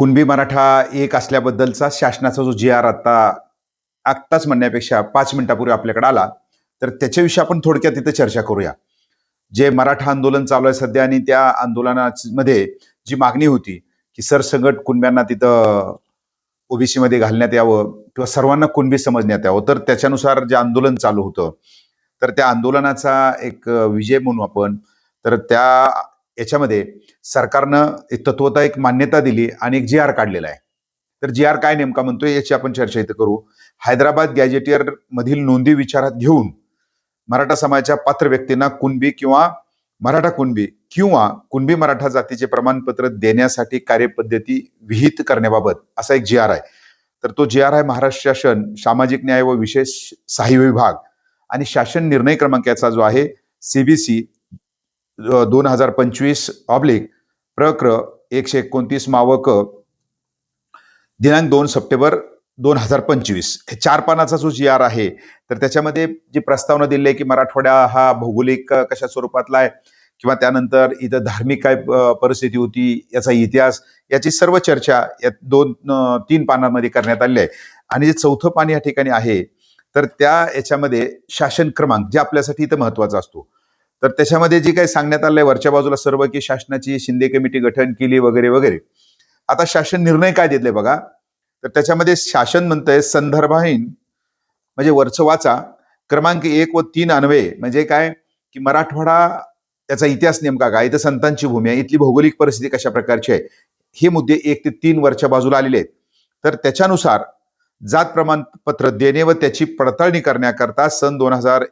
कुणबी मराठा एक असल्याबद्दलचा शासनाचा जो जी आर आता आत्ताच म्हणण्यापेक्षा पाच मिनिटापूर्वी आपल्याकडे आला तर त्याच्याविषयी आपण थोडक्यात तिथे चर्चा करूया. जे मराठा आंदोलन चालू आहे सध्या आणि त्या आंदोलनामध्ये जी मागणी होती की सरसगट कुणब्यांना तिथं ओबीसीमध्ये घालण्यात यावं किंवा सर्वांना कुणबी समजण्यात यावं तर त्याच्यानुसार जे आंदोलन चालू होतं तर त्या आंदोलनाचा एक विजय म्हणू आपण तर त्या याच्यामध्ये सरकारनं एक तत्वता एक मान्यता दिली आणि एक जी आर काढलेला आहे. तर जी आर काय नेमका म्हणतोय याची आपण चर्चा इथं करू. हैदराबाद गॅजेटियर मधील नोंदी विचारात घेऊन मराठा समाजाच्या पात्र व्यक्तींना कुणबी किंवा मराठा कुणबी किंवा कुणबी मराठा जातीचे प्रमाणपत्र देण्यासाठी कार्यपद्धती विहित करण्याबाबत असा एक जी आर आहे. तर तो जी आर आहे महाराष्ट्र शासन सामाजिक न्याय व विशेष सहाय्य विभाग आणि शासन निर्णय क्रमांक याचा जो आहे सीबीसी दोन हजार पंचवीस ऑब्लिक प्रक्र एकशे एकोणतीस मावक दिनांक दोन सप्टेंबर दोन हजार पंचवीस. हे चार पानाचा जो जी आर आहे तर त्याच्यामध्ये जी प्रस्तावना दिली आहे की मराठवाडा हा भौगोलिक कशा स्वरूपातला आहे किंवा त्यानंतर इथं धार्मिक काय परिस्थिती होती याचा इतिहास याची सर्व चर्चा या दोन तीन पानांमध्ये करण्यात आली आहे. आणि जे चौथं पान या ठिकाणी आहे तर त्या याच्यामध्ये शासन क्रमांक जे आपल्यासाठी इथं महत्त्वाचा असतो तर त्याच्यामध्ये जे काही सांगण्यात आलंय वरच्या बाजूला सर्व की शासनाची शिंदे कमिटी गठन केली वगैरे वगैरे. आता शासन निर्णय काय देतले बघा? तर त्याच्यामध्ये शासन म्हणतंय संदर्भहीन म्हणजे वरचं वाचा क्रमांक एक व तीन अन्वये म्हणजे काय? की मराठवाडा त्याचा इतिहास नेमका काय? इथं संतांची भूमी आहे. इथली भौगोलिक परिस्थिती कशा प्रकारची आहे? हे मुद्दे एक ते तीन वरच्या बाजूला आलेले आहेत. तर त्याच्यानुसार जात प्रमाणपत्र देणे व त्याची पडताळणी करण्याकरता सन दोन हजार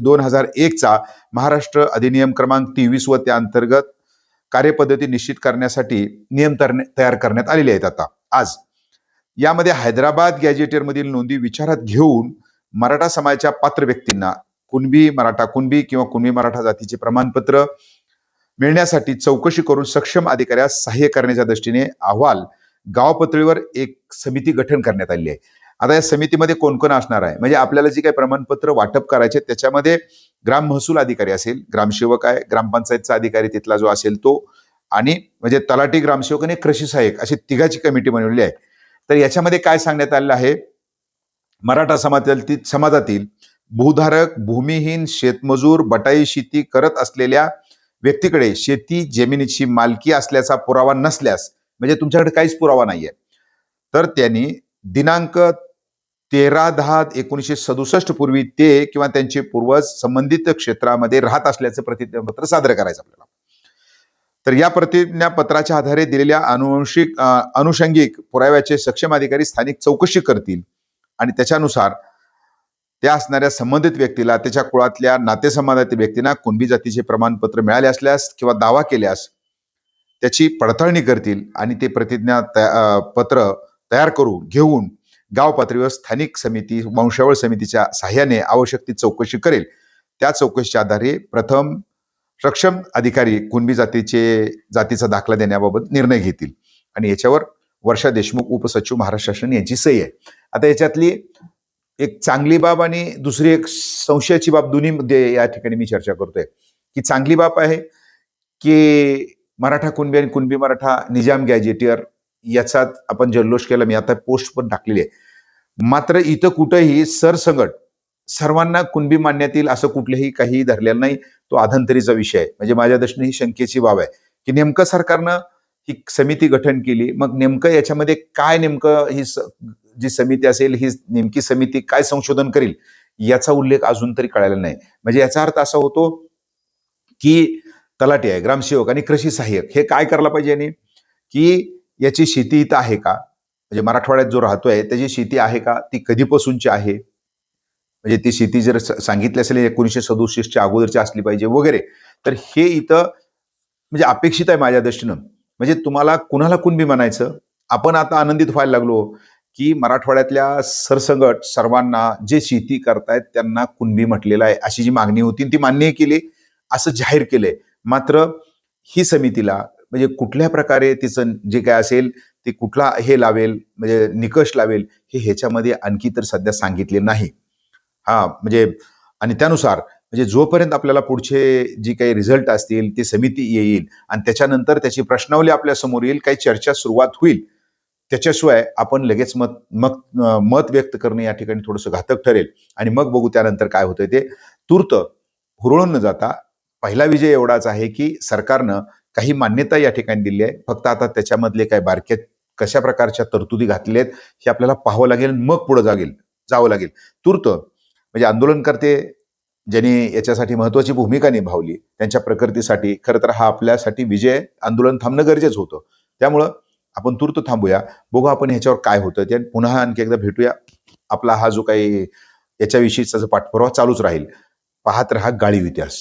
दोन हजार एकचा महाराष्ट्र अधिनियम क्रमांक तेवीस व त्या अंतर्गत कार्यपद्धती निश्चित करण्यासाठी नियम तयार करण्यात आलेले आहेत आता. आज यामध्ये हैदराबाद गॅजेटियरमधील नोंदी विचारात घेऊन मराठा समाजाच्या पात्र व्यक्तींना कुणबी मराठा कुणबी किंवा कुणबी मराठा जातीचे प्रमाणपत्र मिळण्यासाठी चौकशी करून सक्षम अधिकाऱ्यास सहाय्य करण्याच्या दृष्टीने अहवाल गाव पातळीवर एक समिती गठन करण्यात आली आहे. आता या समितीमध्ये कोण कोण असणार आहे? म्हणजे आपल्याला जे काही प्रमाणपत्र वाटप करायचे त्याच्यामध्ये ग्राम महसूल अधिकारी असेल ग्रामसेवक आहे ग्रामपंचायतचा अधिकारी तिथला जो असेल तो आणि म्हणजे तलाठी ग्रामसेवक आणि कृषी सहाय्यक अशी तिघाची कमिटी बनवली आहे. तर याच्यामध्ये काय सांगण्यात आलेलं आहे? मराठा समाजातील समाजातील भूधारक भूमिहीन शेतमजूर बटाई शेती करत असलेल्या व्यक्तीकडे शेती जमिनीची मालकी असल्याचा पुरावा नसल्यास म्हणजे तुमच्याकडे काहीच पुरावा नाहीये. तर त्यांनी दिनांक तेरा दहा एकोणीसशे सदुसष्ट पूर्वी ते किंवा त्यांचे पूर्वज संबंधित क्षेत्रामध्ये राहत असल्याचं प्रतिज्ञापत्र सादर करायचं आपल्याला. तर या प्रतिज्ञापत्राच्या आधारे दिलेल्या अनुवंशिक अनुषंगिक पुराव्याचे सक्षम अधिकारी स्थानिक चौकशी करतील आणि त्याच्यानुसार त्या असणाऱ्या संबंधित व्यक्तीला त्याच्या कुळातल्या नातेसंबंधातील व्यक्तींना कुणबी जातीचे प्रमाणपत्र मिळाले असल्यास किंवा दावा केल्यास त्याची पडताळणी करतील आणि ते प्रतिज्ञा तया- पत्र तयार करू घेऊन गाव पातळीवर स्थानिक समिती वंशावळ समितीच्या सहाय्याने आवश्यक ती चौकशी करेल. त्या चौकशीच्या आधारे प्रथम सक्षम अधिकारी कुणबी जातीचे जातीचा दाखला देण्याबाबत निर्णय घेतील. आणि याच्यावर वर्षा देशमुख उपसचिव महाराष्ट्र शासन यांची सही आहे. आता याच्यातली एक चांगली बाब आणि दुसरी एक संशयाची बाब दोन्हीमध्ये या ठिकाणी मी चर्चा करतोय. की चांगली बाब आहे की मराठा कुणबी आणि कुणबी मराठा निजाम गॅजेटियर याचा आपण जल्लोष केला मी आता पोस्ट पण टाकलेली आहे. मात्र इथं कुठंही सरसंगट सर्वांना कुणबी मानण्यात येईल असं कुठलंही काही धरलेलं नाही तो आधंतरीचा विषय आहे. म्हणजे माझ्या दृष्टीने ही शंकेची बाब आहे. की नेमकं सरकारनं ही समिती गठन केली मग नेमकं याच्यामध्ये काय नेमकं ही स- जी समिती असेल ही नेमकी समिती काय संशोधन करेल याचा उल्लेख अजून तरी कळायला नाही. म्हणजे याचा अर्थ असा होतो की तलाटी आहे ग्रामसेवक आणि कृषी सहाय्यक हे काय करायला पाहिजे याने? की याची शेती इथं आहे का? म्हणजे मराठवाड्यात जो राहतोय त्याची शेती आहे का? ती कधीपासूनची आहे? म्हणजे ती शेती जर सांगितली असेल एकोणीसशे सदुसष्टच्या अगोदरची असली पाहिजे वगैरे तर हे इथं म्हणजे अपेक्षित आहे माझ्या दृष्टीनं. म्हणजे तुम्हाला कुणाला कुणबी म्हणायचं? आपण आता आनंदित व्हायला लागलो की मराठवाड्यातल्या सरसंगट सर्वांना जे शेती करतायत त्यांना कुणबी म्हटलेलं आहे अशी जी मागणी होती ती मान्य केली असं जाहीर केलंय. मात्र ही समितीला म्हणजे कुठल्या प्रकारे तिचं जे काय असेल ते कुठला हे लावेल म्हणजे निकष लावेल हे ह्याच्यामध्ये आणखी तर सध्या सांगितले नाही. हा म्हणजे आणि त्यानुसार म्हणजे जोपर्यंत आपल्याला पुढचे जी काही रिझल्ट असतील ती समिती येईल आणि त्याच्यानंतर त्याची प्रश्नावली आपल्यासमोर येईल काही चर्चा सुरुवात होईल त्याच्याशिवाय आपण लगेच मत मग मत व्यक्त करणे या ठिकाणी थोडंसं घातक ठरेल. आणि मग बघू त्यानंतर काय होतंय ते. तूर्त हुरळून न जाता पहिला विजय एवढाच आहे की सरकारनं काही मान्यता या ठिकाणी दिली आहे. फक्त आता त्याच्यामधले काय बारके कशा प्रकारच्या तरतुदी घातल्या आहेत हे आपल्याला पाहावं लागेल मग पुढे जागेल जावं लागेल. तूर्त म्हणजे आंदोलनकर्ते ज्यांनी याच्यासाठी महत्वाची भूमिका निभावली त्यांच्या प्रकृतीसाठी खरं तर हा आपल्यासाठी विजय आंदोलन थांबणं गरजेचं होतं. त्यामुळं आपण तूर्त थांबूया बघू आपण ह्याच्यावर काय होतं ते. पुन्हा आणखी एकदा भेटूया. आपला हा जो काही याच्याविषयीचा जो पाठपुरावा चालूच राहील. पाहत रहा गाळी इतिहास.